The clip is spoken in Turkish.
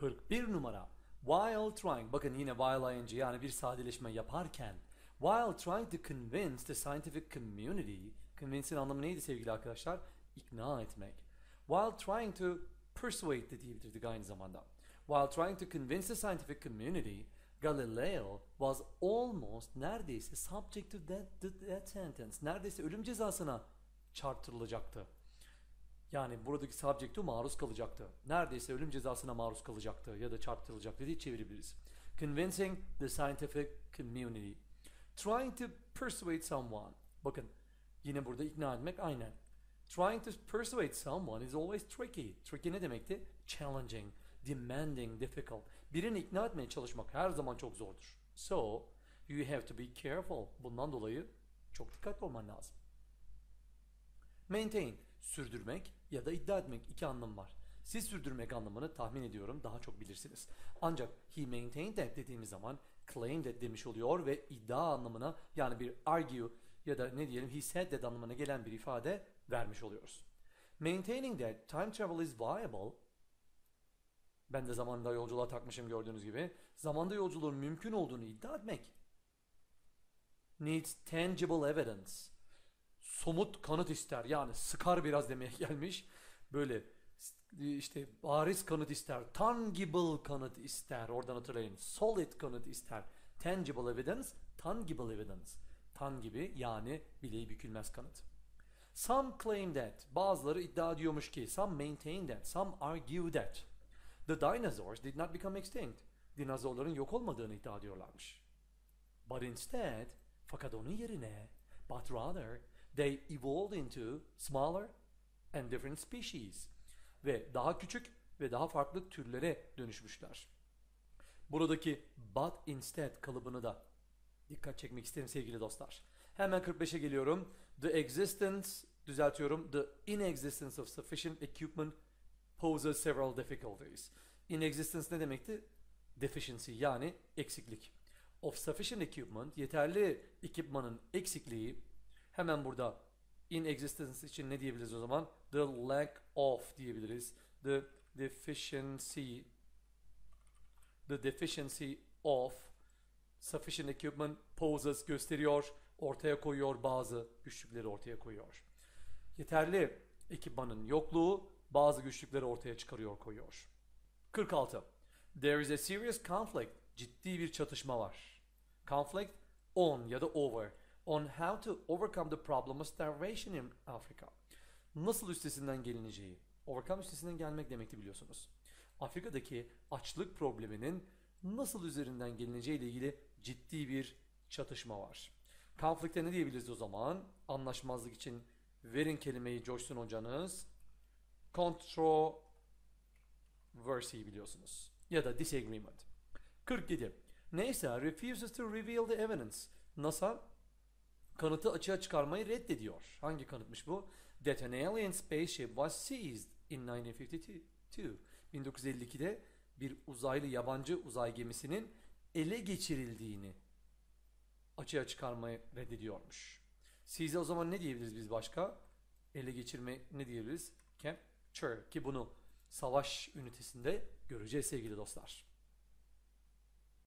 41 numara. While trying, bakın yine while ing yani bir sadeleşme yaparken. While trying to convince the scientific community, convince'in anlamı neydi sevgili arkadaşlar? İkna etmek. While trying to persuade de diyebilirdik aynı zamanda. While trying to convince the scientific community, Galileo was almost neredeyse subject to that, to that sentence. Neredeyse ölüm cezasına çarptırılacaktı. Yani buradaki subject to maruz kalacaktı. Neredeyse ölüm cezasına maruz kalacaktı ya da çarptırılacaktı diye çevirebiliriz. Convincing the scientific community. Trying to persuade someone. Bakın yine burada ikna etmek aynen. Trying to persuade someone is always tricky. Tricky ne demekti? Challenging, demanding, difficult. Birini ikna etmeye çalışmak her zaman çok zordur. So, you have to be careful. Bundan dolayı çok dikkatli olman lazım. Maintain, sürdürmek ya da iddia etmek iki anlamı var. Siz sürdürmek anlamını tahmin ediyorum daha çok bilirsiniz. Ancak he maintained that dediğimiz zaman claimed that demiş oluyor ve iddia anlamına yani bir argue ya da ne diyelim he said that anlamına gelen bir ifade vermiş oluyoruz. Maintaining that time travel is viable ben de zamanda yolculuğa takmışım gördüğünüz gibi. Zamanda yolculuğun mümkün olduğunu iddia etmek. Needs tangible evidence. Somut kanıt ister. Yani sıkar biraz demeye gelmiş. Böyle işte bariz kanıt ister. Tangible kanıt ister. Oradan hatırlayın. Solid kanıt ister. Tangible evidence, tangible evidence. Tan gibi yani bileği bükülmez kanıt. Some claim that. Bazıları iddia ediyormuş ki. Some maintain that. Some argue that. The dinosaurs did not become extinct. Dinozorların yok olmadığını iddia ediyorlarmış. But instead, fakat onun yerine, but rather, they evolved into smaller and different species. Ve daha küçük ve daha farklı türlere dönüşmüşler. Buradaki but instead kalıbını da dikkat çekmek isterim sevgili dostlar. Hemen 45'e geliyorum. The existence, düzeltiyorum, the inexistence of sufficient equipment poses several difficulties. Inexistence ne demekti? Deficiency yani eksiklik. Of sufficient equipment, yeterli ekipmanın eksikliği. Hemen burada in existence için ne diyebiliriz o zaman? The lack of diyebiliriz. The deficiency the deficiency of sufficient equipment poses gösteriyor, ortaya koyuyor bazı güçlükleri ortaya koyuyor. Yeterli ekipmanın yokluğu bazı güçlükleri ortaya çıkarıyor koyuyor. 46. There is a serious conflict. Ciddi bir çatışma var. Conflict on ya da over. On how to overcome the problem of starvation in Africa. Nasıl üstesinden gelineceği. Overcome üstesinden gelmek demekti biliyorsunuz. Afrika'daki açlık probleminin nasıl üzerinden gelineceği ile ilgili ciddi bir çatışma var. Conflict'e ne diyebiliriz o zaman? Anlaşmazlık için verin kelimeyi coşsun hocanız. Controversy biliyorsunuz. Ya da disagreement. 47. NASA refuses to reveal the evidence. NASA kanıtı açığa çıkarmayı reddediyor. Hangi kanıtmış bu? That an alien spaceship was seized in 1952. 1952'de bir uzaylı yabancı uzay gemisinin ele geçirildiğini açığa çıkarmayı reddediyormuş. Size o zaman ne diyebiliriz biz başka? Ele geçirme ne diyebiliriz? Capture ki bunu savaş ünitesinde göreceğiz sevgili dostlar.